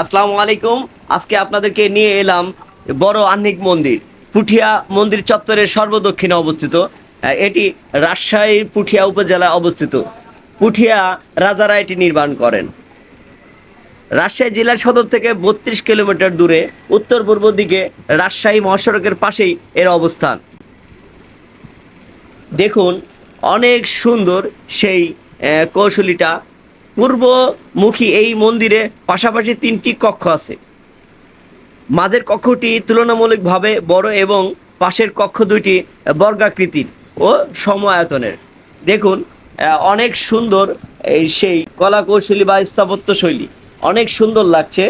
আসসালামু আলাইকুম। আজকে আপনাদেরকে নিয়ে এলাম বড় আহ্নিক মন্দির, পুঠিয়া মন্দির চত্বরের সর্বদক্ষিণে অবস্থিত। এটি রাজশাহীর পুঠিয়া উপজেলায় অবস্থিত। পুঠিয়া রাজারা এটি নির্মাণ করেন। রাজশাহী জেলার সদর থেকে বত্রিশ কিলোমিটার দূরে উত্তর পূর্ব দিকে রাজশাহী মহাসড়কের পাশেই এর অবস্থান। দেখুন, অনেক সুন্দর সেই কৌশলীটা পূর্বমুখী এই মন্দিরে পাশাপাশি তিনটি কক্ষ আছে। মাঝের কক্ষটি তুলনামূলকভাবে বড় এবং পাশের কক্ষ দুইটি বর্গাকৃতির ও সম আয়তনের দেখুন অনেক সুন্দর সেই কলা কৌশলী বা স্থাপত্য শৈলী অনেক সুন্দর লাগছে।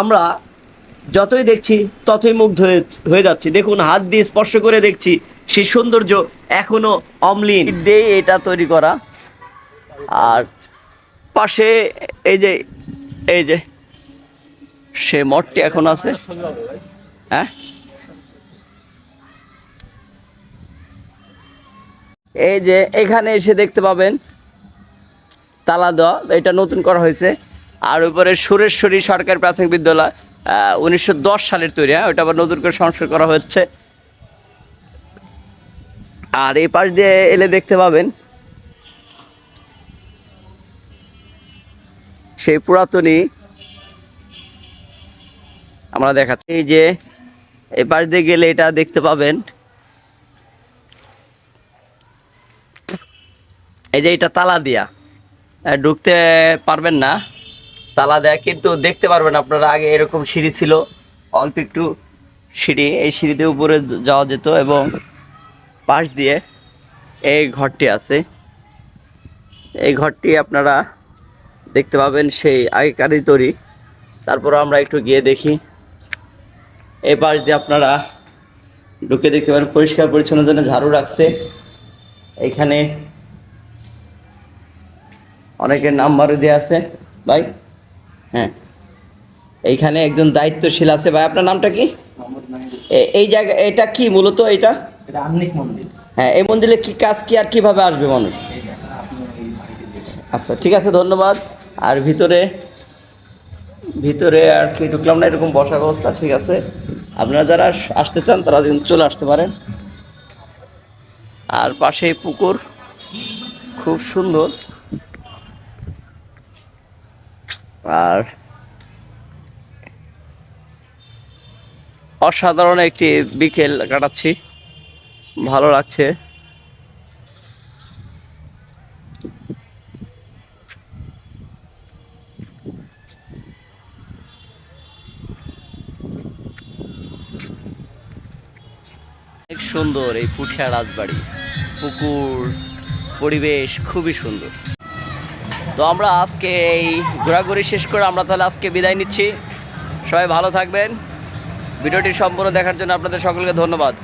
আমরা যতই দেখছি, ততই মুগ্ধ হয়ে যাচ্ছি। দেখুন, হাত দিয়ে স্পর্শ করে দেখছি সেই সৌন্দর্য এখনও অম্লিন। দিয়ে এটা তৈরি করা। আর পাশে এই যে এই যে, সে মঠটি এখন আছে। হ্যাঁ? এই যে, এখানে এসে দেখতে পাবেন তালা দেওয়া, এটা নতুন করা হয়েছে। আর উপরে সুরেশ্বরী সরকারি প্রাথমিক বিদ্যালয় উনিশশো দশ সালের তৈরি হ্যাঁ ওটা আবার নতুন করে সংস্কার করা হচ্ছে। আর এই পাশ দিয়ে এলে দেখতে পাবেন সেই পুরাতনই আমরা দেখাচ্ছি। এই যে, এই পাশ দিয়ে গেলে এটা দেখতে পাবেন। এই যে এটা তালা দিয়া। ঢুকতে পারবেন না। তালা দেয়া, কিন্তু দেখতে পারবেন আপনারা, আগে এরকম সিঁড়ি ছিল। অল্প একটু সিঁড়ি, এই সিঁড়িতে উপরে যাওয়া যেত এবং পাশ দিয়ে এই ঘরটি আছে। এই ঘরটি আপনারা দেখতে পাবেন সেই আগেকারই তৈরি। তারপর আমরা একটু গিয়ে দেখি। এই পাশ দিয়ে আপনারা ঢুকে দেখতে পারেন পরিষ্কার পরিচ্ছন্নের জন্য ঝাড়ু রাখছে। এখানে অনেকের নাম্বারও দেওয়া আছে। ভাই হ্যাঁ। এইখানে একজন দায়িত্বশীল আছে। ভাই আপনার নামটা কি? এই জায়গা এটা কি মূলত এটা? হ্যাঁ এই মন্দিরে কি কাজ কি আর কীভাবে আসবে মানুষ? আচ্ছা ঠিক আছে ধন্যবাদ। আর ভিতরে ভিতরে আর কি ঢুকলাম না, এরকম বসার ব্যবস্থা, ঠিক আছে। আপনারা যারা আসতে চান, তারা চলে আসতে পারেন। আর পাশেই পুকুর, খুব সুন্দর। আর অসাধারণ একটি বিকেল কাটাচ্ছি। ভালো লাগছে। অনেক সুন্দর এই পুঠিয়া রাজবাড়ি। পুকুর, পরিবেশ খুবই সুন্দর। তো আমরা আজকে এই ঘোরাঘুরি শেষ করে আমরা তাহলে আজকে বিদায় নিচ্ছি। সবাই ভালো থাকবেন। ভিডিওটি সম্পূর্ণ দেখার জন্য আপনাদের সকলকে ধন্যবাদ।